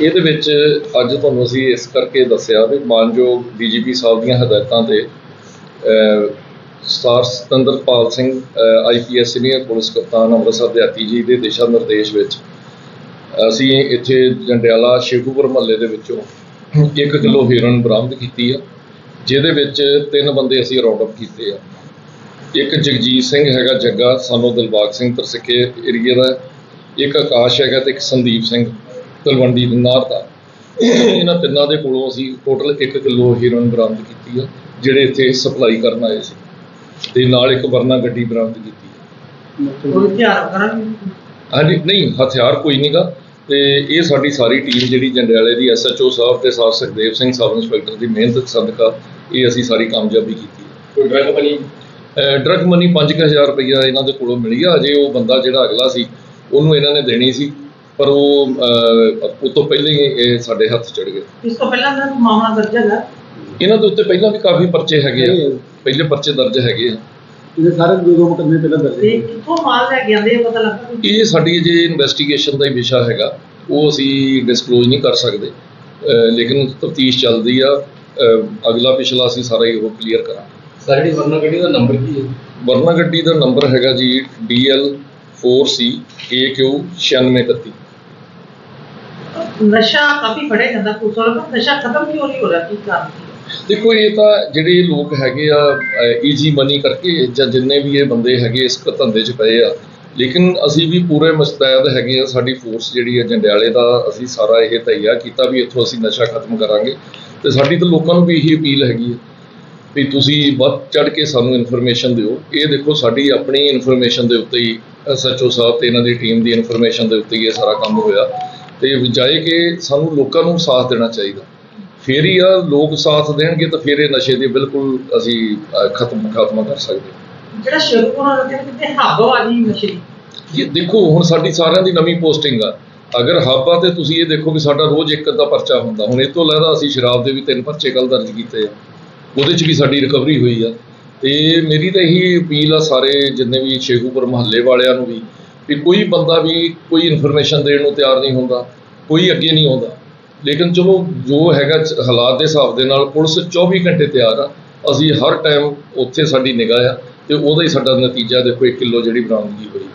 ਇਹਦੇ ਵਿੱਚ ਅੱਜ ਤੁਹਾਨੂੰ ਅਸੀਂ ਇਸ ਕਰਕੇ ਦੱਸਿਆ ਵੀ ਮਾਨਯੋਗ ਡੀਜੀਪੀ ਸਾਹਿਬ ਦੀਆਂ ਹਦਾਇਤਾਂ ਤੇ uh, star Satinderpal Singh IPS senior police ਕਪਤਾਨ ਅੰਮ੍ਰਿਤਸਰ ਦਿਹਾਤੀ ਜੀ ਦੇ ਦਿਸ਼ਾ ਨਿਰਦੇਸ਼ ਵਿੱਚ ਅਸੀਂ ਇੱਥੇ ਜੰਡਿਆਲਾ ਸ਼ੇਖੂਪੁਰ ਮਹੱਲੇ ਦੇ ਵਿੱਚੋਂ 1 ਕਿਲੋ ਹੀਰੋਇਨ ਬਰਾਮਦ ਕੀਤੀ ਆ ਜਿਹਦੇ ਵਿੱਚ ਤਿੰਨ ਬੰਦੇ ਅਸੀਂ ਰਾਉਂਡ ਅਪ ਕੀਤੇ ਆ। ਇੱਕ ਜਗਜੀਤ ਸਿੰਘ ਹੈਗਾ ਜੱਗਾ ਸਾਨੂੰ ਦਿਲਬਾਗ ਸਿੰਘ ਤਰਸਕੇ ਏਰੀਏ ਦਾ। ਇੱਕ ਆਕਾਸ਼ ਹੈਗਾ ਤੇ ਇੱਕ ਸੰਦੀਪ ਸਿੰਘ ਤਲਵੰਡੀ ਨਾਰ ਦਾ। ਇਹਨਾਂ ਤਿੰਨਾਂ ਦੇ ਕੋਲੋਂ ਅਸੀਂ ਟੋਟਲ 1 ਕਿਲੋ ਹੀਰੋਇਨ ਬਰਾਮਦ ਕੀਤੀ ਆ ਜਿਹੜੇ ਇੱਥੇ ਸਪਲਾਈ ਕਰਨ ਆਏ ਸੀ। ਤੇ ਨਾਲ ਇੱਕ ਵਰਨਾ ਗੱਡੀ ਬਰਾਮਦ ਕੀਤੀ ਕੋਈ ਹਥਿਆਰ ਹਾਂਜੀ ਨਹੀਂ ਹਥਿਆਰ ਕੋਈ ਨਹੀਂਗਾ ਤੇ ਇਹ ਸਾਡੀ ਸਾਰੀ ਟੀਮ ਜਿਹੜੀ ਜੰਡਿਆਲੇ ਦੀ ਐਸਐਚਓ ਸਾਹਿਬ ਤੇ ਸਾਹਿਬ ਸੁਖਦੇਵ ਸਿੰਘ ਸਬ ਇੰਸਪੈਕਟਰ ਦੀ ਮਿਹਨਤ ਸਦਕਾ ਇਹ ਅਸੀਂ ਸਾਰੀ ਕਾਮਯਾਬੀ ਕੀਤੀ ਹੈ। ਕੋਈ ਡਰਗ ਬਣੀ ਡਰਗ ਮਨੀ 5000 ਰੁਪਈਆ ਇਹਨਾਂ ਦੇ ਕੋਲੋਂ ਮਿਲੀ ਆ। ਅਜੇ ਉਹ ਬੰਦਾ ਜਿਹੜਾ ਅਗਲਾ ਸੀ ਉਹਨੂੰ ਇਹਨਾਂ ਨੇ ਦੇਣੀ ਸੀ ਪਰ ਉਹ ਉਹ ਤੋਂ ਪਹਿਲਾਂ ਹੀ ਇਹ ਸਾਡੇ ਹੱਥ ਚੜ ਗਏ। ਇਸ ਤੋਂ ਪਹਿਲਾਂ ਦਾ ਮਾਮਲਾ ਦਰਜ ਹੈਗਾ? ਇਹਨਾਂ ਦੇ ਉੱਤੇ ਪਹਿਲਾਂ ਵੀ ਕਾਫੀ ਪਰਚੇ ਹੈਗੇ ਆ। ਪਹਿਲੇ ਪਰਚੇ ਦਰਜ ਹੈਗੇ ਆ। ਇਹਦੇ ਸਾਰੇ ਦੋ ਦੋ ਮੁਕੱਦਮੇ ਪਹਿਲਾਂ ਦਰਜ ਤੇ ਕਿੱਥੋਂ ਮਾਲ ਲੈ ਕੇ ਆਂਦੇ ਇਹ ਪਤਾ ਲੱਗਾ ਕੋਈ? ਇਹ ਸਾਡੀ ਜੇ ਇਨਵੈਸਟੀਗੇਸ਼ਨ ਦਾ ਹੀ ਵਿਸ਼ਾ ਹੈਗਾ। ਉਹ ਅਸੀਂ ਡਿਸਕਲੋਜ਼ ਨਹੀਂ ਕਰ ਸਕਦੇ। ਲੇਕਿਨ ਤਫਤੀਸ਼ ਚੱਲਦੀ ਆ। ਅਗਲਾ ਪਿਛਲਾ ਅਸੀਂ ਸਾਰਾ ਹੀ ਉਹ ਕਲੀਅਰ ਕਰਾਂਗੇ। ਸਰ ਜਿਹੜੀ ਵਰਨਾ ਗੱਡੀ ਦਾ ਨੰਬਰ ਕੀ ਹੈ? ਵਰਨਾ ਗੱਡੀ ਦਾ ਨੰਬਰ ਹੈਗਾ ਜੀ DL 4C AQ 9631 ਨਸ਼ਾ ਕਾਫੀ ਫੜਿਆ ਜਾਂਦਾ ਪੁਲਿਸ ਵਾਲਾ ਨਸ਼ਾ ਖਤਮ ਕਿਉਂ ਨਹੀਂ ਹੋ ਰਿਹਾ? ਕੀ ਕਾਰਨ? ਦੇਖੋ ਇਹ ਤਾਂ ਜਿਹੜੇ ਲੋਕ ਹੈਗੇ ਆ ਈਜੀ ਮਨੀ ਕਰਕੇ ਜਾਂ ਜਿੰਨੇ ਵੀ ਇਹ ਬੰਦੇ ਹੈਗੇ ਇਸ ਧੰਦੇ 'ਚ ਪਏ ਆ ਲੇਕਿਨ ਅਸੀਂ ਵੀ ਪੂਰੇ ਮੁਸਤੈਦ ਹੈਗੇ ਆ ਸਾਡੀ ਫੋਰਸ ਜਿਹੜੀ ਹੈ ਜੰਡਿਆਲੇ ਦਾ, ਅਸੀਂ ਸਾਰਾ ਇਹ ਤਈਆ ਕੀਤਾ ਵੀ ਇੱਥੋਂ ਅਸੀਂ ਨਸ਼ਾ ਖਤਮ ਕਰਾਂਗੇ। ਤੇ ਸਾਡੀ ਤਾਂ ਲੋਕਾਂ ਨੂੰ ਵੀ ਇਹੀ ਅਪੀਲ ਹੈਗੀ ਹੈ ਵੀ ਤੁਸੀਂ ਵੱਧ ਚੜ ਕੇ ਸਾਨੂੰ ਇਨਫੋਰਮੇਸ਼ਨ ਦਿਓ। ਇਹ ਦੇਖੋ, ਸਾਡੀ ਆਪਣੀ ਇਨਫੋਰਮੇਸ਼ਨ ਦੇ ਉੱਤੇ ਹੀ ਐਸਐਚਓ ਸਾਹਿਬ ਤੇ ਇਹਨਾਂ ਦੀ ਟੀਮ ਦੀ ਇਨਫੋਰਮੇਸ਼ਨ ਦੇ ਉੱਤੇ ਹੀ ਇਹ ਸਾਰਾ ਕੰਮ ਹੋਇਆ। ਤੇ ਬਜਾਏ ਕਿ ਸਾਨੂੰ ਲੋਕਾਂ ਨੂੰ ਸਾਥ ਦੇਣਾ ਚਾਹੀਦਾ। ਫੇਰ ਹੀ ਆ, ਲੋਕ ਸਾਥ ਦੇਣਗੇ ਤਾਂ ਫਿਰ ਇਹ ਨਸ਼ੇ ਦੀ ਬਿਲਕੁਲ ਅਸੀਂ ਖਤਮ ਖਾਤਮਾ ਕਰ ਸਕਦੇ ਹਾਂ। ਜਿਹੜਾ ਸ਼ੁਰੂ ਹੋਣਾ ਲੱਗਿਆ ਕਿਤੇ ਹੱਬ ਆ ਜੀ ਇਹ ਦੇਖੋ, ਹੁਣ ਸਾਡੀ ਸਾਰਿਆਂ ਦੀ ਨਵੀਂ ਪੋਸਟਿੰਗ ਆ। ਅਗਰ ਹੱਬ ਆ ਤੇ ਤੁਸੀਂ ਇਹ ਦੇਖੋ ਵੀ ਸਾਡਾ ਰੋਜ਼ ਇੱਕ ਅੱਧਾ ਪਰਚਾ ਹੁੰਦਾ। ਹੁਣ ਇਹ ਤੋਂ ਇਲਾਵਾ ਅਸੀਂ ਸ਼ਰਾਬ ਦੇ ਵੀ ਤਿੰਨ ਪਰਚੇ ਕੱਲ ਦਰਜ ਕੀਤੇ ਆ। ਉਹਦੇ 'ਚ ਵੀ ਸਾਡੀ ਰਿਕਵਰੀ ਹੋਈ ਆ। ਤੇ ਮੇਰੀ ਤਾਂ ਇਹੀ ਅਪੀਲ ਆ ਸਾਰੇ ਜਿੰਨੇ ਵੀ ਸ਼ੇਖੂਪੁਰ ਮਹੱਲੇ ਵਾਲਿਆਂ ਨੂੰ ਵੀ ਵੀ ਕੋਈ ਬੰਦਾ ਵੀ ਕੋਈ ਇਨਫੋਰਮੇਸ਼ਨ ਦੇਣ ਨੂੰ ਤਿਆਰ ਨਹੀਂ ਹੁੰਦਾ, ਕੋਈ ਅੱਗੇ ਨਹੀਂ ਆਉਂਦਾ। ਲੇਕਿਨ ਚਲੋ, ਜੋ ਹੈਗਾ ਹਾਲਾਤ ਦੇ ਹਿਸਾਬ ਦੇ ਨਾਲ ਪੁਲਿਸ 24 ਘੰਟੇ ਤਿਆਰ ਆ। ਅਸੀਂ ਹਰ ਟਾਈਮ ਉੱਥੇ ਸਾਡੀ ਨਿਗਾਹ ਆ। ਤੇ ਉਹਦਾ ਹੀ ਸਾਡਾ ਨਤੀਜਾ ਦੇਖੋ 1 ਕਿਲੋ ਜਿਹੜੀ ਬਰਾਮਦਗੀ ਹੋਈ।